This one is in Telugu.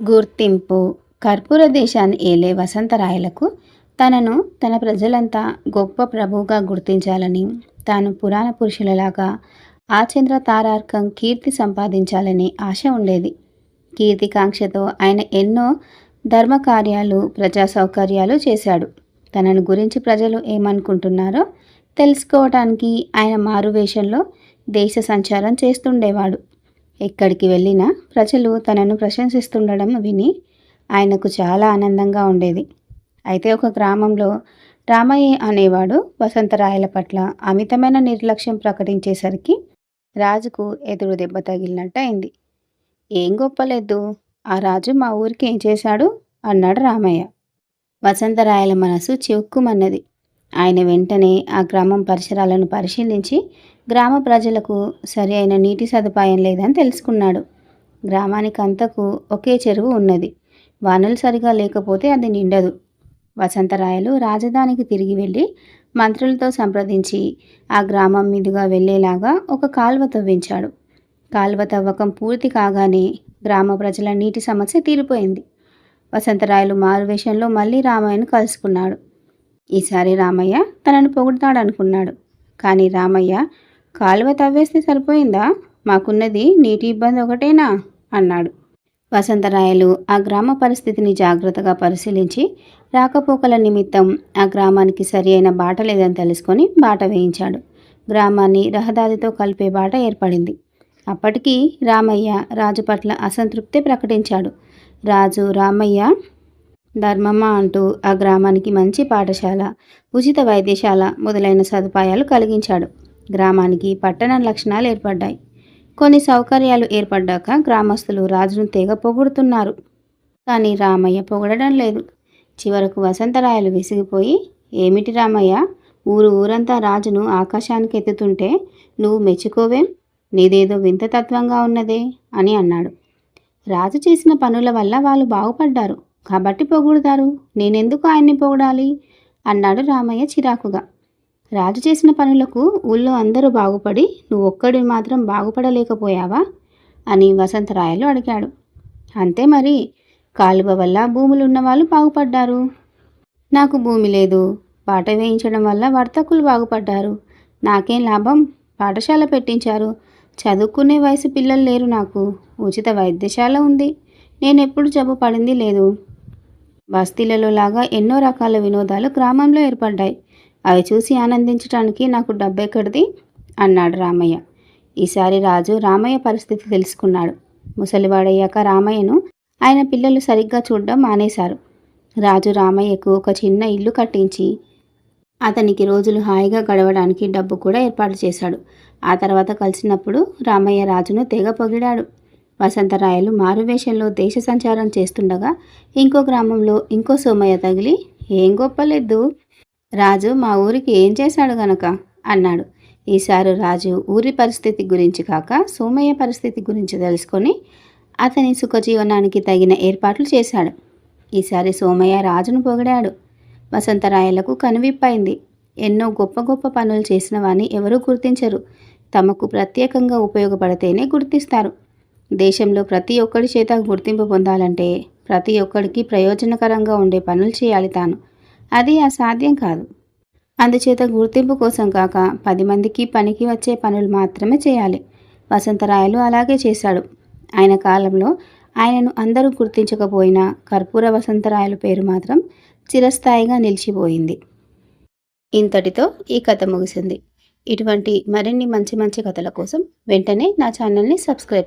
గుర్తింపు. కర్పూర దేశాన్ని ఏలే వసంతరాయలకు. తనను తన ప్రజలంతా గొప్ప ప్రభువుగా గుర్తించాలని తాను పురాణ పురుషులలాగా ఆచంద్ర తారార్కం కీర్తి సంపాదించాలని ఆశ ఉండేది. కీర్తికాంక్షతో ఆయన ఎన్నో ధర్మ కార్యాలు ప్రజా సౌకర్యాలు చేశాడు. తనను గురించి ప్రజలు ఏమనుకుంటున్నారో తెలుసుకోవటానికి ఆయన మారువేషంలో దేశ సంచారం చేస్తుండేవాడు. ఎక్కడికి వెళ్ళినా ప్రజలు తనను ప్రశంసిస్తుండడం విని ఆయనకు చాలా ఆనందంగా ఉండేది. అయితే ఒక గ్రామంలో రామయ్య అనేవాడు వసంతరాయల పట్ల అమితమైన నిర్లక్ష్యం ప్రకటించేసరికి రాజుకు ఎదురు దెబ్బ తగిలినట్టు అయింది ఏం గొప్పలేదు ఆ రాజు మా ఊరికి ఏం చేశాడు? అన్నాడు రామయ్య. వసంతరాయల మనసు చివుక్కుమన్నది. ఆయన వెంటనే ఆ గ్రామం పరిసరాలను పరిశీలించి గ్రామ ప్రజలకు సరి అయిన నీటి సదుపాయం లేదని తెలుసుకున్నాడు. గ్రామానికి అంతకు ఒకే చెరువు ఉన్నది. వానలు సరిగా లేకపోతే అది నిండదు. వసంతరాయలు రాజధానికి తిరిగి వెళ్ళి మంత్రులతో సంప్రదించి ఆ గ్రామం మీదుగా వెళ్ళేలాగా ఒక కాల్వ తవ్వించాడు. కాల్వ తవ్వకం పూర్తి కాగానే గ్రామ ప్రజల నీటి సమస్య తీరిపోయింది. వసంతరాయలు మారువేషంలో మళ్ళీ రామాయణ కలుసుకున్నాడు. ఈసారి రామయ్య తనను పొగుడతాడనుకున్నాడు. కానీ రామయ్య కాలువ తవ్వేస్తే సరిపోయిందా? మాకున్నది నీటి ఇబ్బంది ఒకటేనా? అన్నాడు. వసంతరాయలు ఆ గ్రామ పరిస్థితిని జాగ్రత్తగా పరిశీలించి రాకపోకల నిమిత్తం ఆ గ్రామానికి సరి అయిన బాట లేదని తెలుసుకొని బాట వేయించాడు. గ్రామాన్ని రహదారితో కలిపే బాట ఏర్పడింది. అప్పటికి రామయ్య రాజు పట్ల అసంతృప్తి ప్రకటించాడు. రాజు రామయ్య ధర్మమ్మ అంటూ ఆ గ్రామానికి మంచి పాఠశాల ఉచిత వైద్యశాల మొదలైన సదుపాయాలు కలిగించాడు. గ్రామానికి పట్టణ లక్షణాలు ఏర్పడ్డాయి. కొన్ని సౌకర్యాలు ఏర్పడ్డాక గ్రామస్తులు రాజును తెగ పొగుడుతున్నారు. కానీ రామయ్య పొగడడం లేదు. చివరకు వసంతరాయలు విసిగిపోయి ఏమిటి రామయ్య? ఊరు ఊరంతా రాజును ఆకాశానికి ఎత్తుతుంటే నువ్వు మెచ్చుకోవేం? నీదేదో వింత తత్వంగా ఉన్నదే అని అన్నాడు. రాజు చేసిన పనుల వల్ల వాళ్ళు బాగుపడ్డారు. కాబట్టి పొగుడుతారు. నేనెందుకు ఆయన్ని పొగడాలి? అన్నాడు రామయ్య చిరాకుగా. రాజు చేసిన పనులకు ఊళ్ళో అందరూ బాగుపడి నువ్వు ఒక్కడి మాత్రం బాగుపడలేకపోయావా? అని వసంతరాయలు అడిగాడు. అంతే మరి కాలువ వల్ల భూములు ఉన్నవాళ్ళు బాగుపడ్డారు. నాకు భూమి లేదు. పాట వేయించడం వల్ల వర్తకులు బాగుపడ్డారు. నాకేం లాభం? పాఠశాల పెట్టించారు. చదువుకునే వయసు పిల్లలు లేరు నాకు. ఉచిత వైద్యశాల ఉంది. నేను ఎప్పుడు జబ్బు పడింది లేదు. బస్తీలలో లాగా ఎన్నో రకాల వినోదాలు గ్రామంలో ఏర్పడ్డాయి. అవి చూసి ఆనందించడానికి నాకు డబ్బెక్కడిది అన్నాడు రామయ్య. ఈసారి రాజు రామయ్య పరిస్థితి తెలుసుకున్నాడు. ముసలివాడయ్యాక రామయ్యను ఆయన పిల్లలు సరిగ్గా చూడడం మానేశారు. రాజు రామయ్యకు ఒక చిన్న ఇల్లు కట్టించి అతనికి రోజులు హాయిగా గడవడానికి డబ్బు కూడా ఏర్పాటు చేశాడు. ఆ తర్వాత కలిసినప్పుడు రామయ్య రాజును తెగ పొగిడాడు. వసంతరాయలు మారువేషంలో దేశ సంచారం చేస్తుండగా ఇంకో గ్రామంలో ఇంకో సోమయ్య తగిలి ఏం గొప్పలేదు రాజు మా ఊరికి ఏం చేశాడు గనక? అన్నాడు. ఈసారి రాజు ఊరి పరిస్థితి గురించి కాక సోమయ్య పరిస్థితి గురించి తెలుసుకొని అతని సుఖజీవనానికి తగిన ఏర్పాట్లు చేశాడు. ఈసారి సోమయ్య రాజును పొగిడాడు. వసంతరాయలకు కనువిప్పైంది. ఎన్నో గొప్ప గొప్ప పనులు చేసిన వాని ఎవరూ గుర్తించరు. తమకు ప్రత్యేకంగా ఉపయోగపడితేనే గుర్తిస్తారు. దేశంలో ప్రతి ఒక్కడి చేత గుర్తింపు పొందాలంటే ప్రతి ఒక్కడికి ప్రయోజనకరంగా ఉండే పనులు చేయాలి తాను. అది అసాధ్యం కాదు. అందుచేత గుర్తింపు కోసం కాక పది మందికి పనికి వచ్చే పనులు మాత్రమే చేయాలి. వసంతరాయలు అలాగే చేశాడు. ఆయన కాలంలో ఆయనను అందరూ గుర్తించకపోయినా కర్పూర వసంతరాయల పేరు మాత్రం చిరస్థాయిగా నిలిచిపోయింది. ఇంతటితో ఈ కథ ముగిసింది. ఇటువంటి మరిన్ని మంచి మంచి కథల కోసం వెంటనే నా ఛానల్ని సబ్స్క్రైబ్ చేయండి.